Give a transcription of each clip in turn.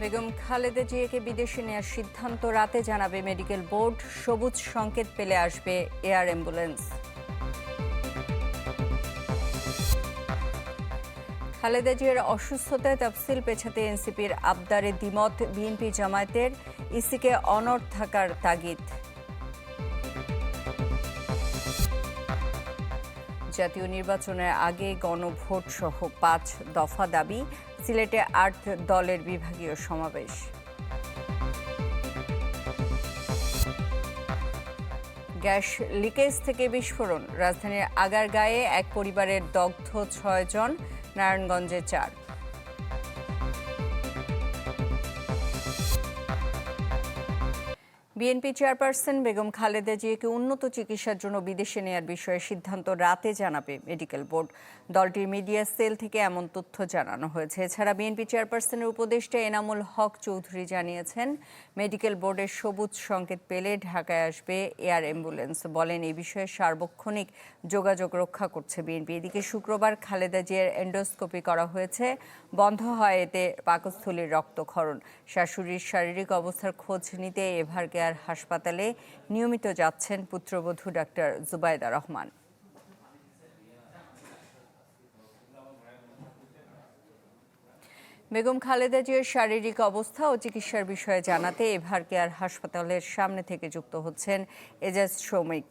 বেগম খালেদা জিয়াকে বিদেশে নেওয়ার সিদ্ধান্ত রাতে জানাবে মেডিকেল বোর্ড। সবুজ সংকেত পেলে আসবে এয়ার অ্যাম্বুলেন্স। খালেদা জিয়ার অসুস্থতায় তফসিল পেছাতে এনসিপির আবদারে দ্বিমত বিএনপি জামায়াতের। ইসিকে অনর থাকার তাগিদ। জাতীয় নির্বাচনের আগে গণভোট সহ পাঁচ দফা দাবি সিলেটে আট দলের বিভাগীয় সমাবেশ। গ্যাস লিকেজ থেকে বিস্ফোরণ। রাজধানীর আগারগাঁয়ে এক পরিবারের দগ্ধ ছয়জন, নারায়ণগঞ্জে চার। বিএনপি চেয়ারপারসন বেগম খালেদা জিয়াকে উন্নত চিকিৎসার জন্য বিদেশে নেয়ার বিষয়ে সিদ্ধান্ত রাতে জানাবে মেডিকেল বোর্ড। দলটির মিডিয়া সেল থেকে এমন তথ্য জানানো হয়েছে। এছাড়া বিএনপি চেয়ারপারসনের উপদেষ্টা এনামুল হক চৌধুরী জানিয়েছেন, মেডিকেল বোর্ডের সবুজ সংকেত পেলে ঢাকায় আসবে এয়ার অ্যাম্বুলেন্স। বলেন এই বিষয়ে সার্বক্ষণিক যোগাযোগ রক্ষা করছে বিএনপি। এদিকে শুক্রবার খালেদা জিয়ার এন্ডোস্কোপি করা হয়েছে, বন্ধ হয় এতে পাকস্থলীর রক্তক্ষরণ। শাশুড়ির শারীরিক অবস্থার খোঁজ নিতে এভার কেয়ার হাসপাতালে নিয়মিত যাচ্ছেন পুত্রবধূ ডাক্তার জুবাইদা রহমান। বেগম খালেদা জিয়ার শারীরিক অবস্থা ও চিকিৎসার বিষয়ে জানাতে এভার কেয়ার হাসপাতালের সামনে থেকে যুক্ত হচ্ছেন এজাজ শ্রমিক।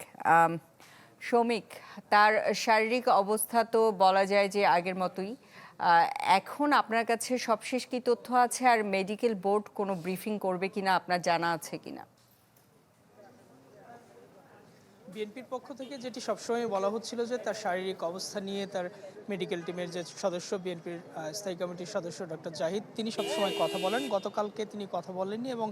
শ্রমিক, তার শারীরিক অবস্থা তো বলা যায় যে আগের মতোই। এখন আপনার কাছে সবশেষ কি তথ্য আছে আর মেডিকেল বোর্ড কোনো ব্রিফিং করবে কিনা, আপনার জানা আছে কিনা? বিএনপির পক্ষ থেকে যেটি সবসময় বলা হচ্ছিল যে তার শারীরিক অবস্থা নিয়ে তার মেডিকেল টিমের যে সদস্য বিএনপির স্থায়ী কমিটির সদস্য ডক্টর জাহিদ, তিনি সবসময় কথা বলেন। গতকালকে তিনি কথা বলেননি এবং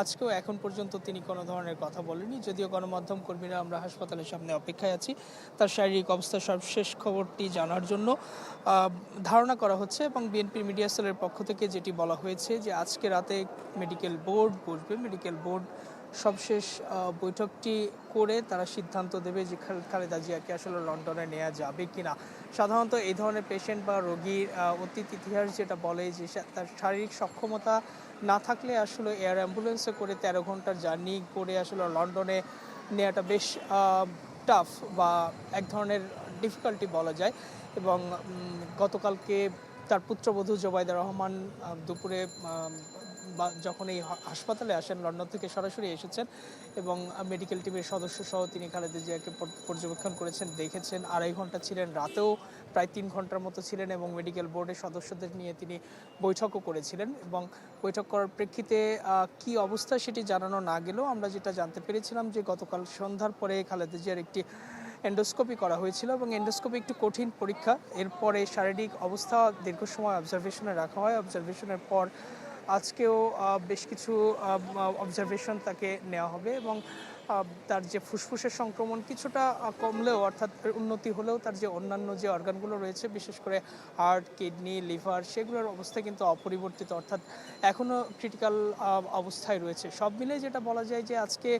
আজকেও এখন পর্যন্ত তিনি কোনো ধরনের কথা বলেননি। যদিও গণমাধ্যম কর্মীরা আমরা হাসপাতালের সামনে অপেক্ষায় আছি। তার শারীরিক অবস্থার সর্বশেষ খবরটি জানার জন্য ধারণা করা হচ্ছে এবং বিএনপির মিডিয়া সেলের পক্ষ থেকে যেটি বলা হয়েছে যে আজকে রাতে মেডিকেল বোর্ড বসবে। মেডিকেল বোর্ড সবশেষ বৈঠকটি করে তারা সিদ্ধান্ত দেবে যে খাল- খালেদা জিয়াকে আসলে লন্ডনে নেওয়া যাবে কিনা। সাধারণত এই ধরনের পেশেন্ট বা রোগীর অতীত ইতিহাস যেটা বলে যে তার শারীরিক সক্ষমতা না থাকলে আসলে এয়ার অ্যাম্বুলেন্সে করে তেরো ঘণ্টার জার্নি করে আসলে লন্ডনে নেওয়াটা বেশ টাফ বা এক ধরনের ডিফিকাল্টি বলা যায়। এবং গতকালকে তার পুত্রবধূ জোবাইদা রহমান দুপুরে যখন এই হাসপাতালে আসেন, লন্ডন থেকে সরাসরি এসেছেন এবং মেডিকেল টিমের সদস্য সহ তিনি খালেদা জিয়াকে পর্যবেক্ষণ করেছেন, দেখেছেন। আড়াই ঘণ্টা ছিলেন, রাতেও প্রায় তিন ঘণ্টার মতো ছিলেন এবং মেডিকেল বোর্ডের সদস্যদের নিয়ে তিনি বৈঠকও করেছিলেন এবং বৈঠক করার প্রেক্ষিতে কি অবস্থা সেটি জানানো না গেলেও আমরা যেটা জানতে পেরেছিলাম যে গতকাল সন্ধ্যার পরে খালেদা জিয়ার একটি এন্ডোস্কোপি করা হয়েছিল এবং এন্ডোস্কোপি একটু কঠিন পরীক্ষা। এরপরে শারীরিক অবস্থা দীর্ঘ সময় অবজারভেশনে রাখা হয়। অবজারভেশনের পর আজকেও বেশ কিছু অবজারভেশন তাকে নেওয়া হবে এবং তার যে ফুসফুসের সংক্রমণ কিছুটা কমলেও, অর্থাৎ উন্নতি হলেও তার যে অন্যান্য যে অর্গানগুলো রয়েছে, বিশেষ করে হার্ট কিডনি লিভার সেগুলোর অবস্থা কিন্তু অপরিবর্তিত। অর্থাৎ এখনও ক্রিটিক্যাল অবস্থায় রয়েছে। সব মিলে যেটা বলা যায় যে আজকে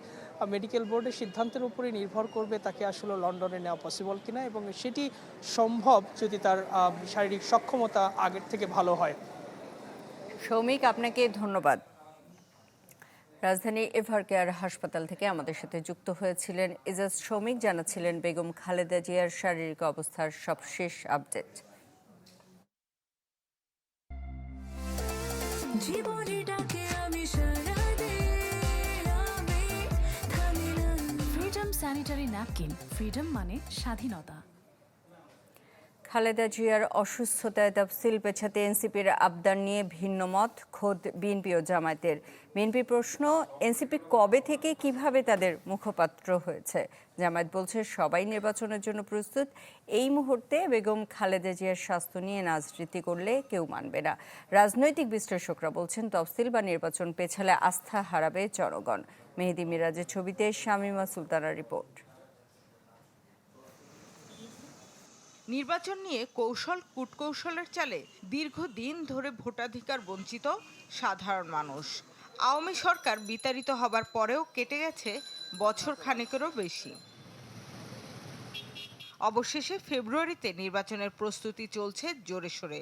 মেডিকেল বোর্ডের সিদ্ধান্তের উপরে নির্ভর করবে তাকে আসলে লন্ডনে নেওয়া পসিবল কিনা এবং সেটি সম্ভব যদি তার শারীরিক সক্ষমতা আগের থেকে ভালো হয়। সৌমিক, আপনাকে ধন্যবাদ। রাজধানী এভার কেয়ার হাসপাতাল থেকে আমাদের সাথে যুক্ত হয়েছিলেন এজাজ শ্রমিক জানাচ্ছিলেন বেগম খালেদা জিয়ার শারীরিক অবস্থার সবশেষ আপডেট। ডাকে আমি সারা ফ্রিডম স্যানিটারি ন্যাপকিন ফ্রিডম মানে স্বাধীনতা। খালেদা জিয়ার অসুস্থতায় তফসিল পেছাতে এনসিপির আবদার নিয়ে ভিন্ন মত খোদ বিএনপি ও জামায়াতের। বিএনপি প্রশ্ন, এনসিপি কবে থেকে কীভাবে তাদের মুখপাত্র হয়েছে? জামায়াত বলছে, সবাই নির্বাচনের জন্য প্রস্তুত। এই মুহূর্তে বেগম খালেদা জিয়ার স্বাস্থ্য নিয়ে নাজরীতি করলে কেউ মানবে না। রাজনৈতিক বিশ্লেষকরা বলছেন, তফসিল বা নির্বাচন পেছালে আস্থা হারাবে জনগণ। মেহেদি মিরাজের ছবিতে শামিমা সুলতানার রিপোর্ট। নির্বাচন নিয়ে কৌশল, কূটকৌশলের চালে দীর্ঘদিন ধরে ভোটাধিকার বঞ্চিত সাধারণ মানুষ। আওয়ামী সরকার বিতাড়িত হবার পরেও কেটে গেছে বছর খানেকেরও বেশি। অবশেষে ফেব্রুয়ারিতে নির্বাচনের প্রস্তুতি চলছে জোরে সোরে।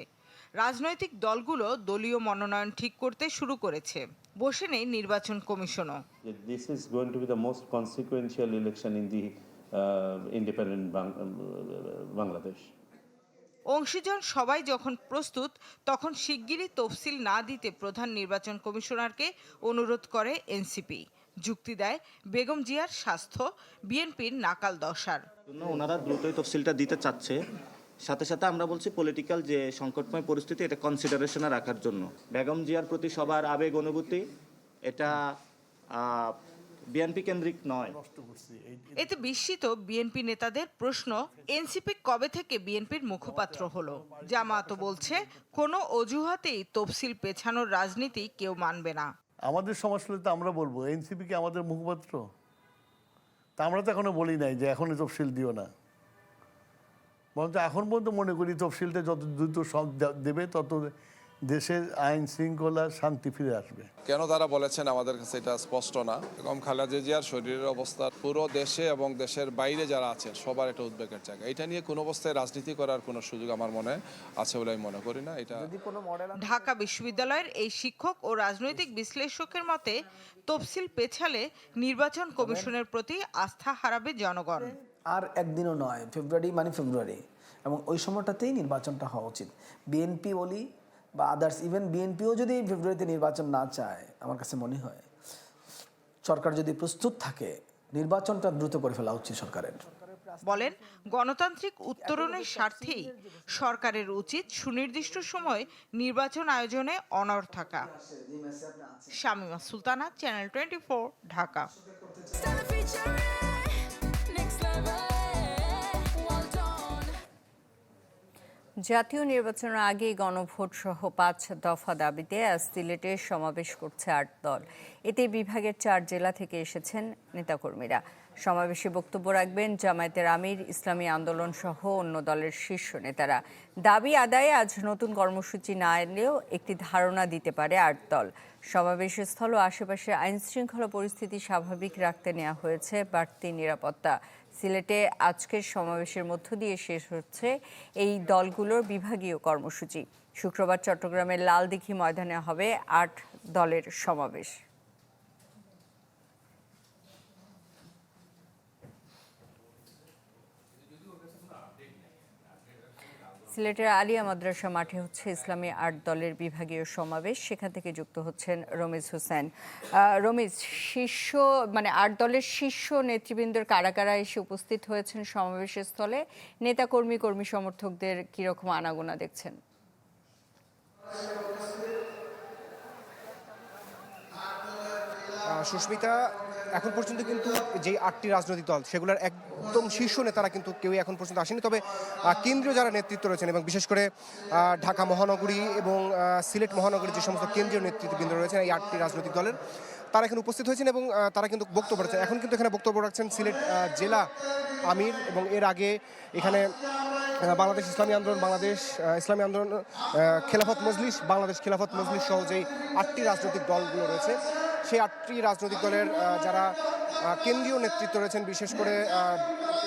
রাজনৈতিক দলগুলো দলীয় মনোনয়ন ঠিক করতে শুরু করেছে। বসে নেই নির্বাচন কমিশনও। This is going to be the most consequential election in the Bangladesh. অংশীজন সবাই যখন প্রস্তুত তখন শিগগিরই তফসিল না দিতে প্রধান নির্বাচন কমিশনারকে অনুরোধ করে এনসিপি। যুক্তি দেয় বেগম জিয়ার স্বাস্থ্য বিএনপির নাকাল দশার। জন্য ওনারা দ্রুতই তফসিলটা দিতে চাচ্ছে। সাথে সাথে আমরা বলছি পলিটিক্যাল যে সংকটময় পরিস্থিতি এটা কনসিডারেশনে রাখার জন্য। বেগম জিয়ার প্রতি সবার আবেগ অনুভূতি এটা বিএনপি কেন্দ্রিক নয়। এতে বিস্মিত বিএনপি নেতাদের প্রশ্ন এনসিপি কবে থেকে বিএনপির মুখপাত্র হলো? জামায়াতও বলছে কোনো অজুহাতেই তফসিল পেছানোর রাজনীতি কেউ মানবে না। আমাদের সমস্যা তো আমরা বলব এনসিপি কি আমাদের মুখপাত্র? তা আমরা তো এখনও বলি নাই যে এখনই তফসিল দিও না। বরঞ্চ এখন পর্যন্ত মনে করি তফসিলটা যত দ্রুত সব দেবে তত দেশের আইন শৃঙ্খলা শান্তি ফিরে আসবে। কেন তারা বলেছেন আমাদের কাছে এটা স্পষ্ট না? এবং খালেদা জিয়ার শরীরের অবস্থা পুরো দেশে এবং দেশের বাইরে যারা আছেন সবার একটা উদ্বেগের জায়গা। এটা নিয়ে কোনো অবস্থায় রাজনীতি করার কোনো সুযোগ আমার মনে আছে বলে আমি মনে করি না। এটা ঢাকা বিশ্ববিদ্যালয়ের এই শিক্ষক ও রাজনৈতিক বিশ্লেষকের মতে তফসিল পেছালে নির্বাচন কমিশনের প্রতি আস্থা হারাবে জনগণ। আর একদিনও নয় ফেব্রুয়ারি মানে ফেব্রুয়ারি। এবং ওই সময়টাতেই নির্বাচনটা হওয়া উচিত। বিএনপি বলি বা আদার্স ইভেন বিএনপিও যদি ফেব্রুয়ারিতে নির্বাচন না চায় আমার কাছে মনে হয় সরকার যদি প্রস্তুত থাকে নির্বাচনটা দ্রুত করে ফেলা উচিত সরকারের। বলেন গণতান্ত্রিক উত্তরণের স্বার্থেই সরকারের উচিত সুনির্দিষ্ট সময় নির্বাচন আয়োজনে অনড় থাকা। Shamima Sultana channel twenty Dhaka. জাতীয় নির্বাচনের আগে গণভোট সহ পাঁচ দফা দাবিতে আজ সিলেটে সমাবেশ করছে আট দল। এতে বিভাগের চার জেলা থেকে এসেছেন নেতাকর্মীরা। সমাবেশে বক্তব্য রাখবেন জামায়াতের আমির, ইসলামী আন্দোলন সহ অন্য দলের শীর্ষ নেতারা। দাবি আদায়ে আজ নতুন কর্মসূচি না এলেও একটি ধারণা দিতে পারে আট দল। সমাবেশ স্থল ও আশেপাশে আইন শৃঙ্খলা পরিস্থিতি স্বাভাবিক রাখতে নেওয়া হয়েছে বাড়তি নিরাপত্তা। সিলেটে আজকের সমাবেশের মধ্য দিয়ে শেষ হচ্ছে এই দলগুলোর বিভাগীয় কর্মসূচি। শুক্রবার চট্টগ্রামের লালদিঘি ময়দানে হবে আট দলের সমাবেশ। সিলেটের আলিয়া মাদ্রাসা মাঠে হচ্ছে ইসলামী আট দলের বিভাগীয় সমাবেশ। সেখান থেকে যুক্ত হচ্ছেন রমিজ হোসেন। রমিজ, শীর্ষ মানে আট দলের শীর্ষ নেতৃবৃন্দের কারা কারা এসে উপস্থিত হয়েছেন সমাবেশের স্থলে? নেতাকর্মী, কর্মী, সমর্থকদের কীরকম আনাগোনা দেখছেন? সুস্মিতা এখন পর্যন্ত কিন্তু যে আটটি রাজনৈতিক দল, সেগুলোর একদম শীর্ষ নেতারা কিন্তু কেউই এখন পর্যন্ত আসেনি। তবে কেন্দ্রীয় যারা নেতৃত্ব রয়েছেন এবং বিশেষ করে ঢাকা মহানগরী এবং সিলেট মহানগরীর যে সমস্ত কেন্দ্রীয় নেতৃত্ববৃন্দ রয়েছেন, এই আটটি রাজনৈতিক দলের, তারা এখানে উপস্থিত হয়েছেন এবং তারা কিন্তু বক্তব্য রাখছেন। এখন কিন্তু এখানে বক্তব্য রাখছেন সিলেট জেলা আমির এবং এর আগে এখানে বাংলাদেশ ইসলামী আন্দোলন, বাংলাদেশ ইসলামী আন্দোলন খেলাফত মজলিস, বাংলাদেশ খেলাফত মজলিস সহ যেই আটটি রাজনৈতিক দলগুলো রয়েছে সেই আটটি রাজনৈতিক দলের যারা কেন্দ্রীয় নেতৃত্ব রয়েছেন, বিশেষ করে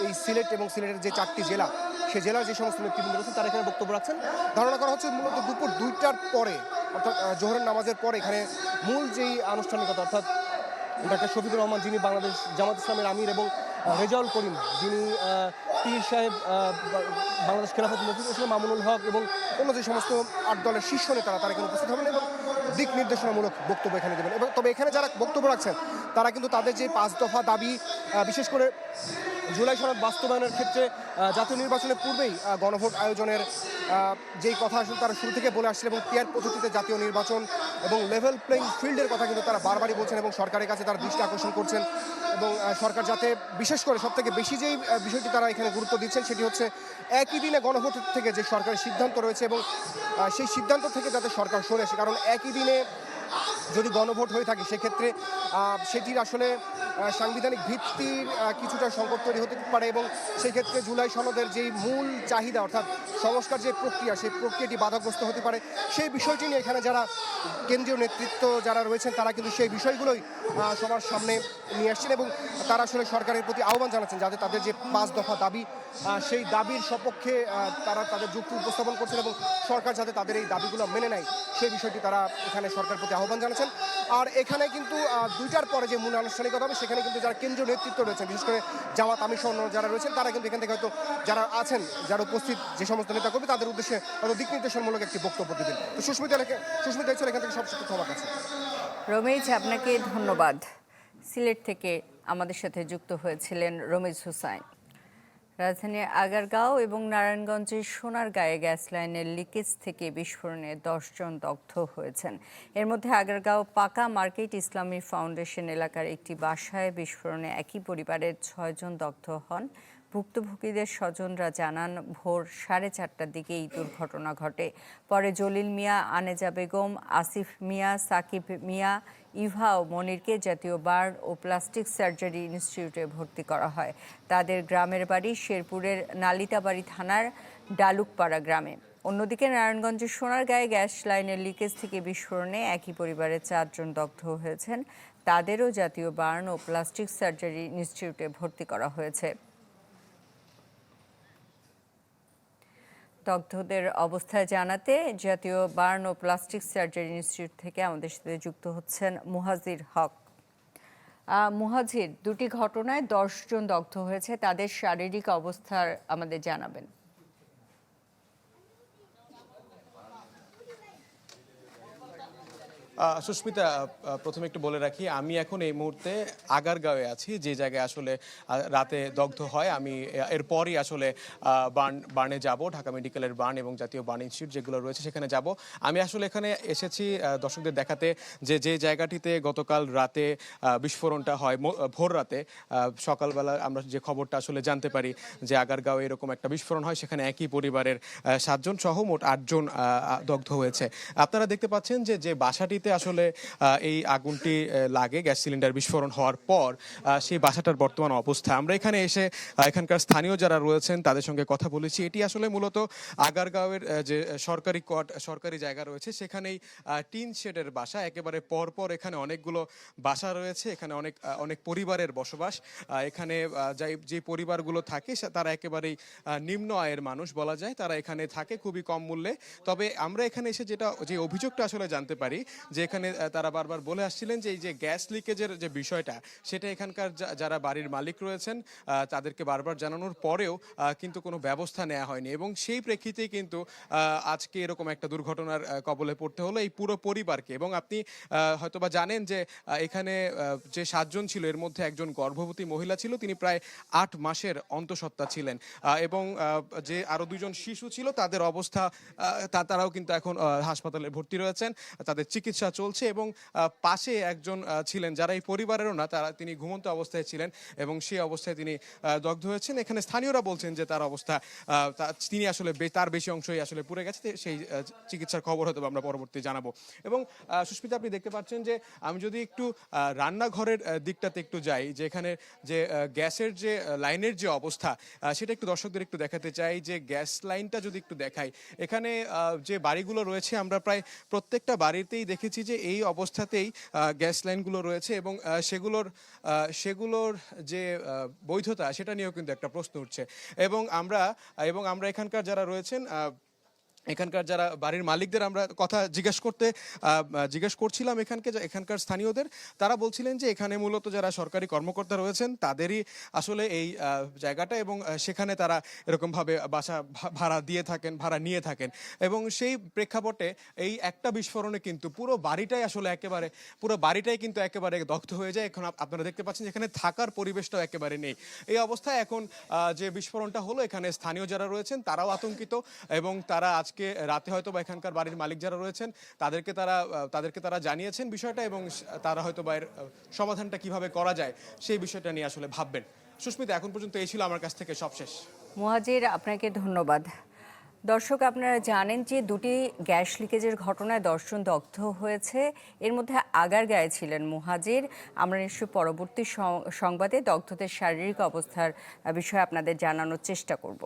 এই সিলেট এবং সিলেটের যে চারটি জেলা সেই জেলার যে সমস্ত নেতৃবৃন্দ রয়েছেন, তারা এখানে বক্তব্য রাখছেন। ধারণা করা হচ্ছে মূলত দুপুর দুইটার পরে, অর্থাৎ জোহরের নামাজের পরে এখানে মূল যেই আনুষ্ঠানিকতা, অর্থাৎ ডাক্তার শফিকুর রহমান যিনি বাংলাদেশ জামাত ইসলামের আমির এবং রেজাউল করিম যিনি পীর সাহেব বাংলাদেশ খেলাফত মসজিদ ইসলাম, মামুনুল হক এবং অন্য যে সমস্ত আট দলের শীর্ষ নেতারা, তারা এখানে উপস্থিত হবেন এবং দিক নির্দেশনামূলক বক্তব্য এখানে দেবেন। এবং তবে এখানে যারা বক্তব্য রাখছেন, তারা কিন্তু তাদের যে পাঁচ দফা দাবি বিশেষ করে জুলাই সনদ বাস্তবায়নের ক্ষেত্রে জাতীয় নির্বাচনের পূর্বেই গণভোট আয়োজনের যেই কথা আসলে তারা শুরু থেকে বলে আসছিল এবং পিয়ার পদ্ধতিতে জাতীয় নির্বাচন এবং লেভেল প্লেইং ফিল্ডের কথা কিন্তু তারা বারবারই বলছেন এবং সরকারের কাছে তারা দৃষ্টি আকর্ষণ করছেন এবং সরকার যাতে বিশেষ করে সব থেকে বেশি যেই বিষয়টি তারা এখানে গুরুত্ব দিচ্ছেন সেটি হচ্ছে একই দিনে গণভোট থেকে যে সরকারের সিদ্ধান্ত রয়েছে এবং সেই সিদ্ধান্ত থেকে যাতে সরকার সরে আসে, কারণ একই দিনে যদি গণভোট হয়ে থাকে, সেক্ষেত্রে সেটির আসলে সাংবিধানিক ভিত্তির কিছুটা সংকট তৈরি হতে পারে এবং সেক্ষেত্রে জুলাই সনদের যেই মূল চাহিদা, অর্থাৎ সংস্কার যে প্রক্রিয়া, সেই প্রক্রিয়াটি বাধাগ্রস্ত হতে পারে। সেই বিষয়টি নিয়ে এখানে যারা কেন্দ্রীয় নেতৃত্ব যারা রয়েছেন, তারা কিন্তু সেই বিষয়গুলোই সবার সামনে নিয়ে আসছেন এবং তারা আসলে সরকারের প্রতি আহ্বান জানাচ্ছেন যাতে তাদের যে পাঁচ দফা দাবি সেই দাবির সপক্ষে তারা তাদের যুক্তি উপস্থাপন করছেন এবং সরকার যাতে তাদের এই দাবিগুলো মেনে নেয়, সেই বিষয়টি তারা এখানে সরকার প্রতি আহ্বান জানাচ্ছেন। আর এখানে কিন্তু দুইটার পরে যে মূল আনুষ্ঠানিকতা হবে, সেখানে কিন্তু যারা কেন্দ্রীয় নেতৃত্ব রয়েছেন, বিশেষ করে জামাত, আমি সহ যারা রয়েছেন, তারা কিন্তু এখান থেকে হয়তো যারা আছেন, যারা উপস্থিত যে সমস্ত নেতা কর্মী তাদের উদ্দেশ্যে হয়তো দিক নির্দেশনমূলক একটি বক্তব্য দেবেন তো সুস্মিতা সুস্মিতা ছিল এখান থেকে সব সত্য আমার কাছে। রমেশ, আপনাকে ধন্যবাদ। সিলেট থেকে আমাদের সাথে যুক্ত হয়েছিলেন রমেশ হুসাইন। রাজধানীর আগারগাঁও এবং নারায়ণগঞ্জের সোনারগাঁয়ে গ্যাস লাইনের লিকেজ থেকে বিস্ফোরণে দশজন দগ্ধ হয়েছেন। এর মধ্যে আগারগাঁও পাকা মার্কেট ইসলামী ফাউন্ডেশন এলাকার একটি বাসায় বিস্ফোরণে একই পরিবারের ছয়জন দগ্ধ হন। ভুক্তভোগীদের স্বজনরা জানান, ভোর সাড়ে চারটার দিকে এই দুর্ঘটনা ঘটে। পরে জলিল মিয়া, আনেজা বেগম, আসিফ মিয়া, সাকিব মিয়া ইভা ও মনিরকে জাতীয় বার্ন ও প্লাস্টিক সার্জারি ইনস্টিটিউটে ভর্তি করা হয়। তাদের গ্রামের বাড়ি শেরপুরের নালিতাবাড়ি থানার ডালুকপাড়া গ্রামে। অন্যদিকে নারায়ণগঞ্জের সোনারগাঁয়ে গ্যাস লাইনের লিকেজ থেকে বিস্ফোরণে একই পরিবারের চারজন দগ্ধ হয়েছেন। তাদেরও জাতীয় বার্ন ও প্লাস্টিক সার্জারি ইনস্টিটিউটে ভর্তি করা হয়েছে। দগ্ধদের অবস্থা জানাতে জাতীয় বার্ন ও প্লাস্টিক সার্জারি ইনস্টিটিউট থেকে আমাদের সাথে যুক্ত হচ্ছেন মুহাজির হক। মুহাজির, দুটি ঘটনায় দশজন দগ্ধ হয়েছে, তাদের শারীরিক অবস্থার আমাদের জানাবেন। সুস্মিতা প্রথমে একটু বলে রাখি, আমি এখন এই মুহূর্তে আগারগাঁওয়ে আছি, যে জায়গায় আসলে রাতে দগ্ধ হয়, আমি এরপরই আসলে বার্ন, বার্নে যাব, ঢাকা মেডিকেলের বার্ন এবং জাতীয় বার্ন ইনস্টিটিউট যেগুলো রয়েছে সেখানে যাব। আমি আসলে এখানে এসেছি দর্শকদের দেখাতে যে যে জায়গাটিতে গতকাল রাতে বিস্ফোরণটা হয় ভোর রাতে সকালবেলা আমরা যে খবরটা আসলে জানতে পারি যে আগারগাঁও এরকম একটা বিস্ফোরণ হয়, সেখানে একই পরিবারের সাতজন সহ মোট আটজন দগ্ধ হয়েছে। আপনারা দেখতে পাচ্ছেন যে যে বাসাটিতে আসলে এই আগুনটি লাগে গ্যাস সিলিন্ডার বিস্ফোরণ হওয়ার পর সেই বাসাটার বর্তমান অবস্থা। আমরা এখানে এসে এখানকার স্থানীয় যারা রয়েছেন তাদের সঙ্গে কথা বলেছি। এটি আসলে মূলত আগারগাঁওয়ের যে সরকারি কোয়ার্ট, সরকারি জায়গা রয়েছে, সেখানেই টিন শেডের বাসা। একেবারে পর পর এখানে অনেকগুলো বাসা রয়েছে, এখানে অনেক অনেক পরিবারের বসবাস। এখানে যাই, যে পরিবারগুলো থাকে তারা একেবারেই নিম্ন আয়ের মানুষ বলা যায়। তারা এখানে থাকে খুবই কম মূল্যে। তবে আমরা এখানে এসে যেটা, যে অভিযোগটা আসলে জানতে পারি, যে আহ, তারা বারবার বলে আসছিলেন যে এই যে গ্যাস লিকেজের যে বিষয়টা সেটা এখানকার যারা বাড়ির মালিক রয়েছেন তাদেরকে বারবার জানানোর পরেও কিন্তু কোনো ব্যবস্থা নেওয়া হয়নি। এবং সেই প্রেক্ষিতেই কিন্তু আজকে এরকম একটা দুর্ঘটনার কবলে পড়তে হলো এই পুরো পরিবারকে। এবং আপনি হয়তোবা জানেন যে এখানে যে সাতজন ছিল এর মধ্যে একজন গর্ভবতী মহিলা ছিল তিনি প্রায় আট মাসের অন্তঃসত্ত্বা ছিলেন। এবং যে আরও দুজন শিশু ছিল তাদের অবস্থা তারাও কিন্তু এখন হাসপাতালে ভর্তি রয়েছেন। তাদের চিকিৎসা চলছে এবং পাশে একজন ছিলেন, যারা এই পরিবারেরও না, তারা তিনি ঘুমন্ত অবস্থায় ছিলেন এবং সেই অবস্থায় তিনি দগ্ধ হয়েছেন। এখানে স্থানীয়রা বলছেন যে তার অবস্থা তিনি আসলে তার বেশি অংশই আসলে পুড়ে গেছে সেই চিকিৎসার খবর হয়তো আমরা পরবর্তী জানাব। এবং সুস্মিতা, আপনি দেখতে পাচ্ছেন যে আমি যদি একটু রান্নাঘরের দিকটাতে একটু যাই যে এখানে যে গ্যাসের যে লাইনের যে অবস্থা সেটা একটু দর্শকদের একটু দেখাতে চাই যে, গ্যাস লাইনটা যদি একটু দেখাই, এখানে যে বাড়িগুলো রয়েছে, আমরা প্রায় প্রত্যেকটা বাড়িতেই দেখেছি যে এই অবস্থাতেই গ্যাস লাইনগুলো রয়েছে এবং সেগুলোর সেগুলোর যে বৈধতা, সেটা নিয়েও কিন্তু একটা প্রশ্ন উঠছে। এবং আমরা এবং আমরা এখানকার যারা রয়েছেন এখানকার যারা বাড়ির মালিকদের আমরা কথা জিজ্ঞেস করতে জিজ্ঞেস করছিলাম এখানকে এখানকার স্থানীয়দের, তারা বলছিলেন যে এখানে মূলত যারা সরকারি কর্মকর্তা রয়েছেন, তাদেরই আসলে এই জায়গাটা এবং সেখানে তারা এরকমভাবে বাসা ভাড়া দিয়ে থাকেন, ভাড়া নিয়ে থাকেন। এবং সেই প্রেক্ষাপটে এই একটা বিস্ফোরণে কিন্তু পুরো বাড়িটাই আসলে একেবারে, পুরো বাড়িটাই কিন্তু একেবারে দগ্ধ হয়ে যায়। এখন আপনারা দেখতে পাচ্ছেন এখানে থাকার পরিবেশটাও একেবারে নেই। এই অবস্থায় এখন যে বিস্ফোরণটা হলো, এখানে স্থানীয় যারা রয়েছেন, তারাও আতঙ্কিত এবং তারা আজকে রাতে হয়তো বা এখানকার বাড়ির মালিক যারা রয়েছেন, তাদেরকে তারা তাদেরকে তারা জানিয়েছেন বিষয়টা এবং তারা হয়তো বা এর, সমাধানটা কীভাবে করা যায় সেই বিষয়টা নিয়ে আসলে ভাববেন। সুস্মিতা, এখন পর্যন্ত এই ছিল আমার কাছ থেকে সবশেষ। মুহাজির, আপনাকে ধন্যবাদ। দর্শক, আপনারা জানেন যে দুটি গ্যাস লিকেজের ঘটনায় দর্শন দগ্ধ হয়েছে। এর মধ্যে আগার গায়ে ছিলেন মুহাজির। আমরা নিশ্চয়ই পরবর্তী সংবাদে দগ্ধদের শারীরিক অবস্থার বিষয়ে আপনাদের জানানোর চেষ্টা করব।